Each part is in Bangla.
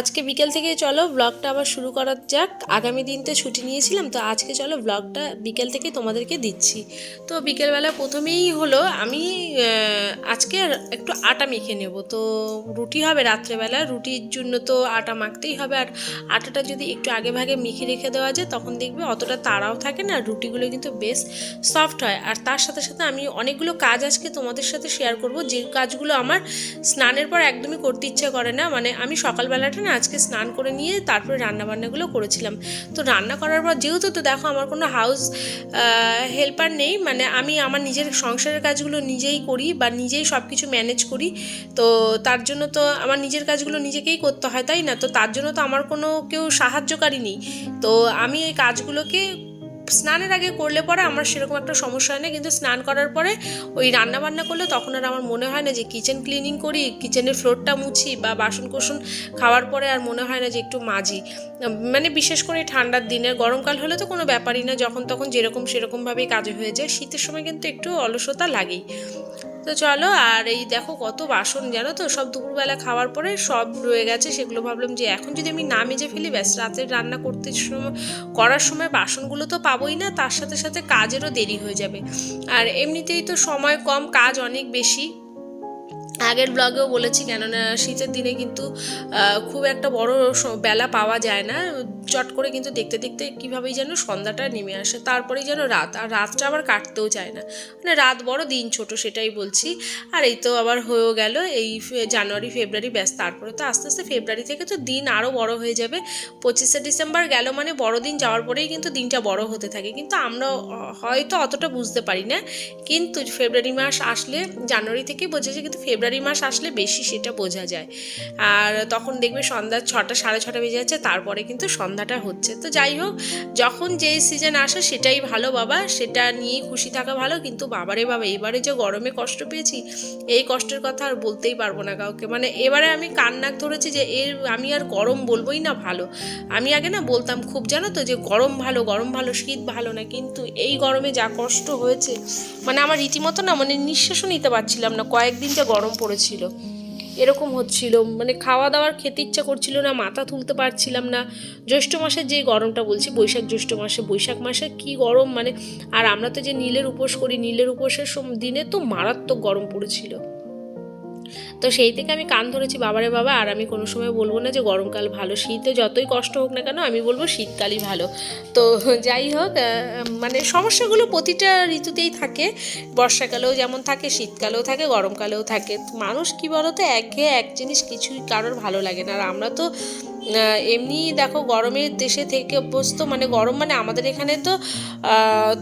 আজকে বিকেল থেকে চলো ব্লগটা আবার শুরু করা যাক। আগামী দিন তো ছুটি নিয়েছিলাম, তো আজকে চলো ব্লগটা বিকেল থেকে তোমাদেরকে দিচ্ছি। তো বিকেলবেলা প্রথমেই হলো, আমি আজকে একটু আটা মেখে নেব। তো রুটি হবে রাত্রেবেলা, রুটির জন্য তো আটা মাখতেই হবে। আর আটাটা যদি একটু আগে ভাগে মেখে রেখে দেওয়া যায়, তখন দেখবে অতটা তাড়াও থাকে না রুটিগুলো কিন্তু বেশ সফট হয়। আর তার সাথে সাথে আমি অনেকগুলো কাজ আজকে তোমাদের সাথে শেয়ার করব। যে কাজগুলো আমার স্নানের পর একদমই করতে ইচ্ছে করে না মানে আমি সকালবেলাটা না, আজকে স্নান করে নিয়ে তারপরে রান্নাবান্নাগুলো করেছিলাম। তো রান্না করার পর যেহেতু তো দেখো আমার কোনো হাউস হেল্পার নেই মানে আমি আমার নিজের সংসারের কাজগুলো নিজেই করি বা নিজেই সব কিছু ম্যানেজ করি। তো তার জন্য তো আমার নিজের কাজগুলো নিজেকেই করতে হয়, তাই না? তো তার জন্য তো আমার কোনো কেউ সাহায্যকারী নেই। তো আমি এই কাজগুলোকে স্নানের আগে করলে পরে আমার সেরকম একটা সমস্যা হয় না। কিন্তু স্নান করার পরে ওই রান্না বান্না করলে তখন আর আমার মনে হয় না যে কিচেন ক্লিনিং করি কিচেনের ফ্লোরটা মুছি বা বাসন কোসন খাওয়ার পরে আর মনে হয় না যে একটু মাজি। মানে বিশেষ করে ঠান্ডার দিনে, গরমকাল হলে তো কোনো ব্যাপারই না। যখন তখন যেরকম সেরকমভাবেই কাজে হয়ে যায়। শীতের সময় কিন্তু একটু অলসতা লাগেই। তো চলো, আর এই দেখো কত বাসন, জানো তো? সব দুপুরবেলা খাওয়ার পরে সব রয়ে গেছে। সেগুলো ভাবলাম যে এখন যদি আমি না মেজে ফেলি, ব্যাস রাতের রান্না করতে করার সময় বাসনগুলো তো পাবোই না, তার সাথে সাথে কাজেরও দেরি হয়ে যাবে। আর এমনিতেই তো সময় কম, কাজ অনেক বেশি। আগের ব্লগেও বলেছি, কেননা শীতের দিনে কিন্তু খুব একটা বড় বেলা পাওয়া যায় না। চট করে কিন্তু দেখতে দেখতে কীভাবেই যেন সন্ধ্যাটা নেমে আসে, তারপরেই যেন রাত, আর রাতটা আবার কাটতেও চায় না। মানে রাত বড়, দিন ছোট, সেটাই বলছি। আর এই তো আবার হয়েও গেল, এই জানুয়ারি, ফেব্রুয়ারি, ব্যাস, তারপরে তো আস্তে আস্তে ফেব্রুয়ারি থেকে তো দিন আরও বড় হয়ে যাবে। পঁচিশে ডিসেম্বর গেল মানে বড়দিন যাওয়ার পরেই কিন্তু দিনটা বড় হতে থাকে। কিন্তু আমরা হয়তো অতটা বুঝতে পারি না। কিন্তু ফেব্রুয়ারি মাস আসলে জানুয়ারি থেকেই বোঝা যায়, কিন্তু ফেব্রুয়ারি মাস আসলে বেশি সেটা বোঝা যায়। আর তখন দেখবে সন্ধ্যা ছটা, সাড়ে ছটা বেজে যাচ্ছে, তারপরে কিন্তু সন্ধ্যাটা হচ্ছে। তো যাই হোক, যখন যেই সিজন আসে সেটাই ভালো বাবা, সেটা নিয়েই খুশি থাকা ভালো। কিন্তু বাবারে বাবা, এবারে যে গরমে কষ্ট পেয়েছি, এই কষ্টের কথা আর বলতেই পারব না কাউকে। মানে এবারে আমি কান্নাক ধরেছি যে এর, আমি আর গরম বলবোই না ভালো। আমি আগে না বলতাম খুব, জানো তো, যে গরম ভালো গরম ভালো, শীত ভালো না। কিন্তু এই গরমে যা কষ্ট হয়েছে মানে আমার রীতিমতো না মানে নিঃশ্বাসও নিতে পারছিলাম না। কয়েকদিন যে গরম পড়েছিল। এরকম হচ্ছিল। মানে খাওয়া দাওয়ার খেতে ইচ্ছা করছিল না, মাথা তুলতে পারছিলাম না। জ্যৈষ্ঠ মাসে যে গরমটা বলছি, বৈশাখ জ্যৈষ্ঠ মাসে, বৈশাখ মাসে কি গরম মানে আর আমরা তো যে নীলের উপোস করি, নীলের উপোসের দিনে তো মারাত্মক গরম পড়েছিল। তো সেই থেকে আমি কান ধরেছি, বাবারে বাবা, আর আমি কোনো সময় বলব না যে গরমকাল ভালো, শীতে যতই কষ্ট হোক না কেন আমি বলব শীতকালই ভালো। তো যাই হোক মানে সমস্যাগুলো প্রতিটা ঋতুতেই থাকে। বর্ষাকালেও যেমন থাকে, শীতকালেও থাকে, গরমকালেও থাকে। মানুষ কি বলতো, একঘেয়ে এক জিনিস কিছুই কারোর ভালো লাগে না। আর আমরা তো এমনি দেখো গরমের দেশে থেকে অভ্যস্ত মানে গরম মানে আমাদের এখানে তো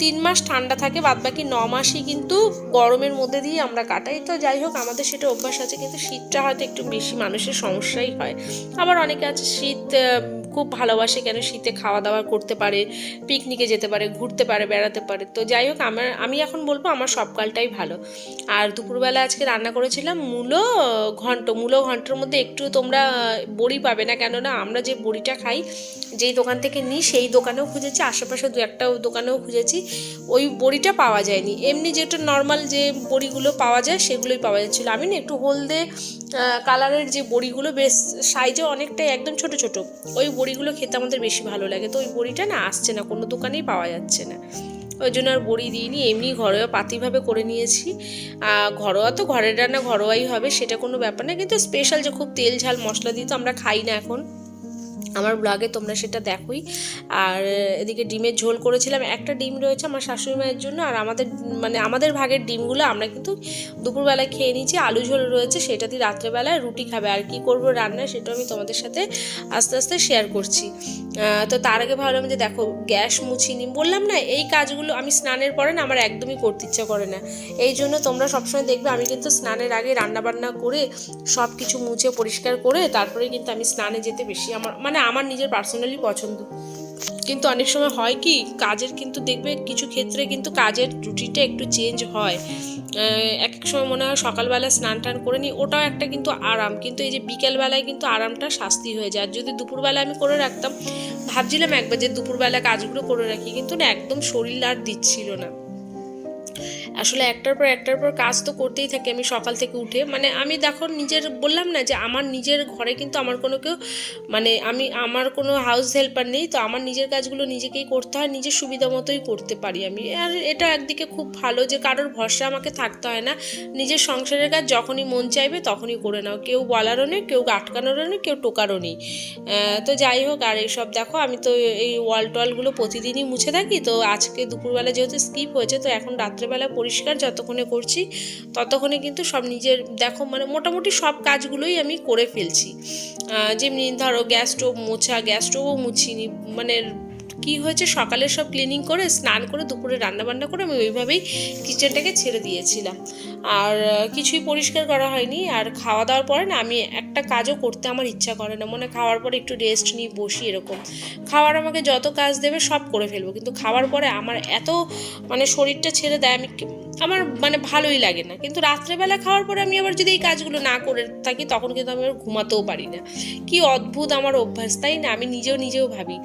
তিন মাস ঠান্ডা থাকে বাদ বাকি ন মাসই কিন্তু গরমের মধ্যে দিয়ে আমরা কাটাই। তো যাই হোক, আমাদের সেটা অভ্যাস আছে, কিন্তু শীতটা হয়তো একটু বেশি মানুষের সমস্যাই হয়। আবার অনেকে আছে শীত খুব ভালোবাসে কেন শীতে খাওয়া দাওয়া করতে পারে পিকনিকে যেতে পারে, ঘুরতে পারে, বেড়াতে পারে। তো যাই হোক, আমার, আমি এখন বলব আমার সবকালটাই ভালো। আর দুপুরবেলা আজকে রান্না করেছিলাম মূলো ঘন্ট। মূলো ঘন্টের মধ্যে একটু তোমরা বড়ি পাবে না, কেননা আমরা যে বড়িটা খাই, যেই দোকান থেকে নিই, সেই দোকানেও খুঁজেছি, আশেপাশে দু একটা দোকানেও খুঁজেছি, ওই বড়িটা পাওয়া যায়নি। এমনি যেটা নর্মাল যে বড়িগুলো পাওয়া যায়, সেগুলোই পাওয়া যাচ্ছিল। আমি না একটু হলদে কালারের যে বড়িগুলো, বেশ সাইজে অনেকটাই, একদম ছোট ছোট, ওই বড়িগুলো খেতে আমাদের বেশি ভালো লাগে। তো ওই বড়িটা না আসছে না, কোনো দোকানেই পাওয়া যাচ্ছে না। ওই জন্য আর বড়ি দিইনি, এমনি ঘরোয়া পাতিভাবে করে নিয়েছি। ঘরোয়া তো ঘরের রান্না ঘরোয়াই হবে, সেটা কোনো ব্যাপার না। কিন্তু স্পেশাল যে খুব তেল ঝাল মশলা দিয়ে তো আমরা খাই না এখন। আমার ব্লগে তোমরা সেটা দেখোই। আর এদিকে ডিমের ঝোল করেছিলাম। একটা ডিম রয়েছে আমার শাশুড়ি মায়ের জন্য। আর আমাদের মানে আমাদের ভাগের ডিমগুলো আমরা কিন্তু দুপুরবেলায় খেয়ে নিয়েছি। আলু ঝোল রয়েছে, সেটা দিয়ে রাত্রেবেলায় রুটি খাবে। আর কি করব রান্না সেটা আমি তোমাদের সাথে আস্তে আস্তে শেয়ার করছি। তো তার আগে ভাবলাম যে দেখো, গ্যাস মুছিনি বললাম না, এই কাজগুলো আমি স্নানের পরে না আমার একদমই করতে ইচ্ছা করে না। এই জন্য তোমরা সবসময় দেখবে আমি কিন্তু স্নানের আগে রান্না বান্না করে সব কিছু মুছে পরিষ্কার করে তারপরে কিন্তু আমি স্নানে যেতে বেশি আমার মানে আমার নিজের পার্সোনালি পছন্দ। কিন্তু অনেক সময় হয় কি, কাজের কিন্তু দেখবে কিছু ক্ষেত্রে কিন্তু কাজের রুটিনটা একটু চেঞ্জ হয়। এক এক সময় মনে হয় সকালবেলা স্নান টান করে নিই, ওটাও একটা কিন্তু আরাম। কিন্তু এই যে বিকেলবেলায় কিন্তু আরামটা শাস্তি হয়ে যায়। আর যদি দুপুরবেলা আমি করে রাখতাম, ভাবছিলাম একবার যে দুপুরবেলা কাজগুলো করে রাখি, কিন্তু না, একদম শরীর আর দিচ্ছিল না। আসলে একটার পর একটার পর কাজ তো করতেই থাকি আমি সকাল থেকে উঠে। মানে আমি দেখো নিজের বললাম না যে আমার নিজের ঘরে কিন্তু আমার কোনো কেউ মানে আমি, আমার কোনো হাউস হেল্পার নেই, তো আমার নিজের কাজগুলো নিজেকেই করতে হয়, নিজের সুবিধা মতোই করতে পারি আমি। আর এটা একদিকে খুব ভালো যে কারোর ভরসা আমাকে থাকতে হয় না। নিজের সংসারের কাজ যখনই মন চাইবে তখনই করে নাও। কেউ বলারও নেই, কেউ আটকানোরও নেই, কেউ টোকারও নেই। তো যাই হোক, আর এইসব দেখো, আমি তো এই ওয়াল টোয়ালগুলো প্রতিদিনই মুছে থাকি। তো আজকে দুপুরবেলা যেহেতু স্কিপ হয়েছে, তো এখন রাত্রেবেলা পরিষ্কার যতক্ষণে করছি, ততক্ষণে কিন্তু সব নিজের, দেখো মানে মোটামুটি সব কাজগুলোই আমি করে ফেলছি। যেমনি ধরো গ্যাস স্টোভ মোছা, গ্যাস স্টোভও মুছিনি মানে কি হয়েছে সকালে সব ক্লিনিং করে, স্নান করে, দুপুরে রান্না বান্না করে আমি ওইভাবেই কিচেনটাকে ছেড়ে দিয়েছিলাম। আর, কিছুই পরিষ্কার করা হয়নি, আর খাওয়া দাওয়ার পরে না আমি একটা কাজও করতে আমার ইচ্ছা করে না। মনে খাওয়ার পরে একটু রেস্ট নিই, বসি এরকম। খাওয়ার আমাকে যত কাজ দেবে সব করে ফেলব। কিন্তু খাওয়ার পরে আমার এত মানে শরীরটা ছেড়ে দেয়, আমি আমার মানে ভালোই লাগে না। কিন্তু রাত্রেবেলা খাওয়ার পরে আমি আবার যদি এই কাজগুলো না করে থাকি, তখন কিন্তু আমি আবার ঘুমাতেও পারি না। কি অদ্ভুত আমার অভ্যাস, তাই না? আমি নিজেও নিজেও ভাবি।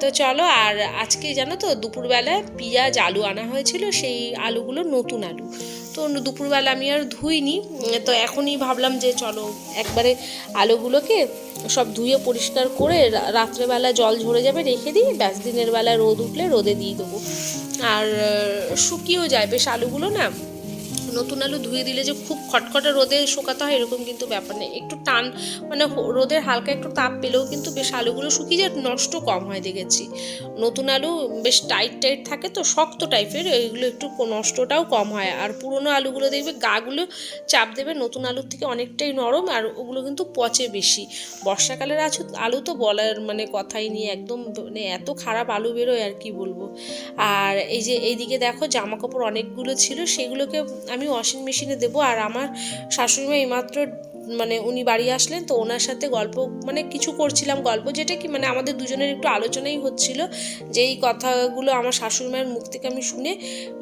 তো চলো, আর আজকে জানো তো দুপুরবেলা পেঁয়াজ আলু আনা হয়েছিল, সেই আলুগুলো নতুন আলু। তো দুপুরবেলা আমি আর ধুইনি, তো এখনই ভাবলাম যে চলো একবারে আলুগুলোকে সব ধুয়ে পরিষ্কার করে রাত্রেবেলা জল ঝরে যাবে রেখে দিই, ব্যাস দিনের বেলা রোদ উঠলে রোদে দিয়ে দেবো। আর শুকিয়েও যায়, বেশ আলুগুলো না নতুন আলু ধুয়ে দিলে যে খুব খটখটে রোদে শুকাতে হয়, এরকম কিন্তু ব্যাপার নেই। একটু টান মানে রোদের হালকা একটু তাপ পেলেও কিন্তু বেশ আলুগুলো শুকিয়ে যায়, নষ্ট কম হয় দেখেছি। নতুন আলু বেশ টাইট টাইট থাকে তো, শক্ত টাইপের এইগুলো একটু নষ্টটাও কম হয়। আর পুরনো আলুগুলো দেখবে গাগুলো চাপ দেবে, নতুন আলুর থেকে অনেকটাই নরম, আর ওগুলো কিন্তু পচে বেশি। বর্ষাকালের আছু, আলু তো বলার মানে কথাই নিয়ে একদম মানে এত খারাপ আলু বেরোয় আর কি বলব। আর এই যে, এইদিকে দেখো জামা কাপড় অনেকগুলো ছিল, সেগুলোকে আমি ওয়াশিং মেশিনে দেবো। আর আমার শাশুড়িমা এইমাত্র মানে উনি বাড়ি আসলেন, তো ওনার সাথে গল্প মানে কিছু করছিলাম গল্প, যেটা কি মানে আমাদের দুজনের একটু আলোচনাই হচ্ছিল, যে এই কথাগুলো আমার শাশুড়িমায়ের মুখ থেকে আমি শুনে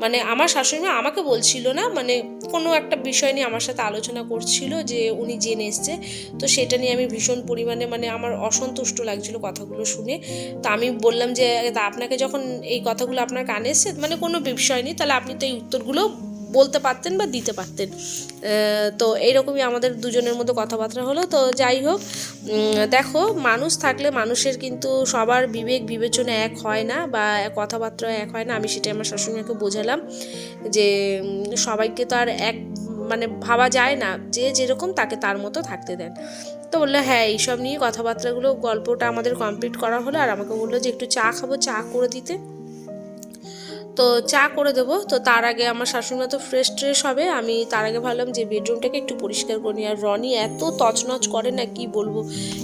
মানে আমার শাশুড়িমা আমাকে বলছিল না মানে কোনো একটা বিষয় নিয়ে আমার সাথে আলোচনা করছিল, যে উনি জেনে এসছে, তো সেটা নিয়ে আমি ভীষণ পরিমাণে মানে আমার অসন্তুষ্ট লাগছিল কথাগুলো শুনে। তো আমি বললাম যে আপনাকে যখন এই কথাগুলো আপনার কানে এসছে মানে কোনো বিষয় নেই, তাহলে আপনি তো এই উত্তরগুলো বলতে পারতেন বা দিতে পারতেন। তো এইরকমই আমাদের দুজনের মধ্যে কথাবার্তা হলো। তো যাই হোক দেখো, মানুষ থাকলে মানুষের কিন্তু সবার বিবেক বিবেচনা এক হয় না বা কথাবার্তা এক হয় না। আমি সেটাই আমার শাশুড়িমাকে বোঝালাম যে সবাইকে তো আর এক মানে ভাবা যায় না। যে যেরকম তাকে তার মতো থাকতে দেন। তো বলল হ্যাঁ এইসব নিয়ে কথাবার্তাগুলো, গল্পটা আমাদের কমপ্লিট করা হলো। আর আমাকে বলল যে, একটু চা খাব, চা করে দিতে। তো চা করে দেবো। তো তার আগে আমার শাশুড়িমা তো ফ্রেশ ট্রেশ হবে। আমি তার আগে ভাবলাম যে বেডরুমটাকে একটু পরিষ্কার করে আর রনি এত তছনছ করে না, কি বলব?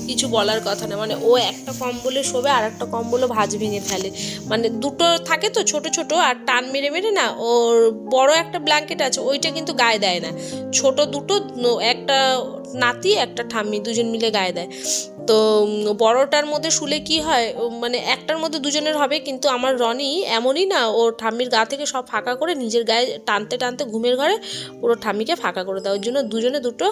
কিছু বলার কথা না। মানে ও একটা কম্বলে শোবে, আর একটা কম্বলে ভাজ ভেঙে ফেলে। মানে দুটো থাকে তো ছোট ছোট, আর টান মেরে মেরে না ওর বড় একটা ব্ল্যাঙ্কেট আছে, ওইটা কিন্তু গায়ে দেয় না। ছোট দুটো একটা নাতি, একটা ঠাম্মি, দুজন মিলে গায়ে দেয়। তো বড়টার মধ্যে শুলে কি হয়? মানে একটার মধ্যে দুজনের হবে, কিন্তু আমার রনি এমনই না, ওর ঠাম্মির গা থেকে সব ফাঁকা করে নিজের গায়ে টানতে টানতে ঘুমের ঘরে পুরো ঠাম্মিকে ফাঁকা করে ওই জন্য দুজনে দুটো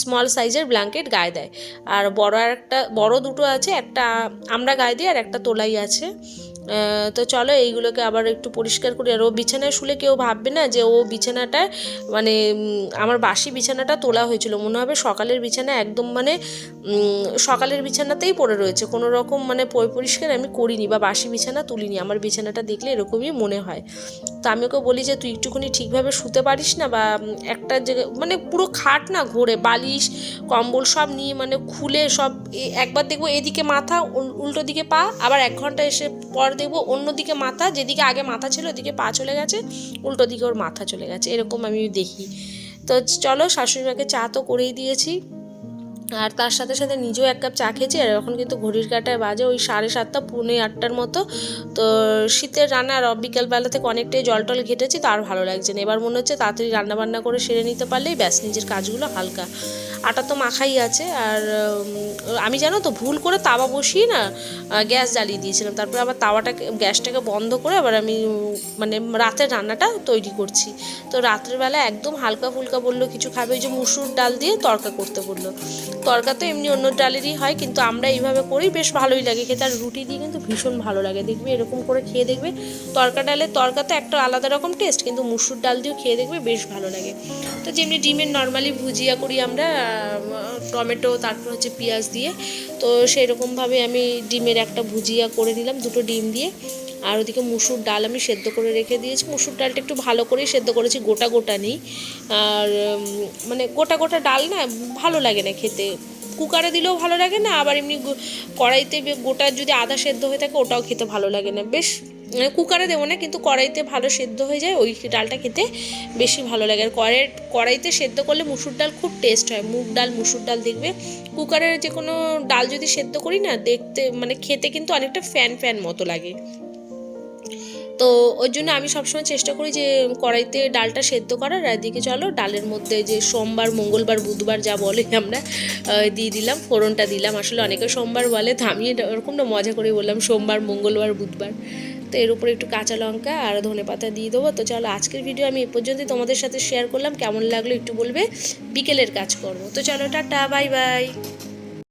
স্মল সাইজের ব্ল্যাঙ্কেট গায়ে দেয়। আর বড় আর একটা, বড় দুটো আছে, একটা আমরা গায়ে দিই আর একটা তোলাই আছে। তো চলো এইগুলোকে আবার একটু পরিষ্কার করি। আর ও বিছানায় শুলে কেউ ভাববে না যে ও বিছানাটায় মানে আমার বাসি বিছানাটা তোলা হয়েছিল। মনে হবে সকালের বিছানা একদম মানে সকালের বিছানাতেই পড়ে রয়েছে। কোনো রকম মানে পরিষ্কার আমি করিনি বা বাসি বিছানা তুলিনি। আমার বিছানাটা দেখলে এরকমই মনে হয়। তো আমি ওকে বলি যে, তুই একটুখানি ঠিকভাবে শুতে পারিস না বা একটা জায়গায় মানে পুরো খাট না, ঘোরে, বালিশ, কম্বল সব নিয়ে মানে খুলে সব একবার দেখব এদিকে মাথা, উল- উল্টো দিকে পা, আবার এক ঘণ্টা এসে পর দেখব অন্যদিকে মাথা, যেদিকে আগে মাথা ছিল ওদিকে পা চলে গেছে, উল্টো দিকে ওর মাথা চলে গেছে। এরকম আমি দেখি। তো চলো শাশুড়ি মাকে চা তো করেই দিয়েছি। আর তার সাথে সাথে নিজেও এক কাপ চা খেয়েছি, আর এখন কিন্তু ঘড়ির কাটায় বাজে ওই সাড়ে সাতটা, পৌনে আটটার মতো। তো শীতের রান্না আর বিকেলবেলা থেকে অনেকটাই জল টল ঘেটেছি তো আর ভালো লাগছে না। এবার মনে হচ্ছে তাড়াতাড়ি রান্নাবান্না করে সেরে নিতে পারলেই ব্যাস, নিজের কাজগুলো হালকা। আটা তো মাখাই আছে, আর আমি জানো তো ভুল করে তাওয়া বসিয়ে না গ্যাস জ্বালিয়ে দিয়েছিলাম। তারপরে আবার তাওয়াটাকে, গ্যাসটাকে বন্ধ করে আবার আমি মানে রাতের রান্নাটা তৈরি করছি। তো রাত্রের বেলা একদম হালকা ফুলকা বলল, কিছু খাবে ওই যে মুসুর ডাল দিয়ে তরকা করতে বলল। তরকা তো এমনি অন্য ডালেরই হয়, কিন্তু আমরা এইভাবে করি, বেশ ভালোই লাগে খেতে। আর রুটি দিয়ে কিন্তু ভীষণ ভালো লাগে। দেখবে এরকম করে খেয়ে দেখবে, তরকা ডালের তরকা তো একটা আলাদা রকম টেস্ট কিন্তু মুসুর ডাল দিয়েও খেয়ে দেখবে বেশ ভালো লাগে। তো যেমনি ডিমের নর্মালি ভুজিয়া করি আমরা টমেটো, তারপর হচ্ছে পেঁয়াজ দিয়ে, তো সেই রকমভাবে আমি ডিমের একটা ভুজিয়া করে নিলাম, দুটো ডিম দিয়ে। আর ওদিকে মুসুর ডাল আমি সেদ্ধ করে রেখে দিয়েছি। মুসুর ডালটা একটু ভালো করেই সেদ্ধ করেছি, গোটা গোটা নেই। আর মানে গোটা গোটা ডাল না ভালো লাগে না খেতে। কুকারে দিলেও ভালো লাগে না, আবার এমনি কড়াইতে গোটা যদি আদা সেদ্ধ হয়ে থাকে ওটাও খেতে ভালো লাগে না। বেশ মানে কুকারে দেবো না, কিন্তু কড়াইতে ভালো সেদ্ধ হয়ে যায়, ওই ডালটা খেতে বেশি ভালো লাগে। আর কড়াই কড়াইতে সেদ্ধ করলে মুসুর ডাল খুব টেস্ট হয়, মুগ ডাল, মুসুর ডাল দেখবে। কুকারের যে কোনো ডাল যদি সেদ্ধ করি না, দেখতে মানে খেতে কিন্তু অনেকটা ফ্যান ফ্যান মতো লাগে। তো ওই জন্য আমি সবসময় চেষ্টা করি যে কড়াইতে ডালটা সেদ্ধ করার এদিকে চলো ডালের মধ্যে যে সোমবার, মঙ্গলবার, বুধবার যা বলে আমরা দিয়ে দিলাম, ফোড়নটা দিলাম। আসলে অনেকে সোমবার বলে, তো আমি না, মজা করে বললাম সোমবার, মঙ্গলবার, বুধবার। তো এর উপরে একটু কাঁচা লঙ্কা আর ধনে পাতা দিয়ে দেবো। তো চলো আজকের ভিডিও আমি এ পর্যন্তই তোমাদের সাথে শেয়ার করলাম। কেমন লাগল একটু বলবে? বিকেলের কাজ করব। তো চলো টাটা বাই বাই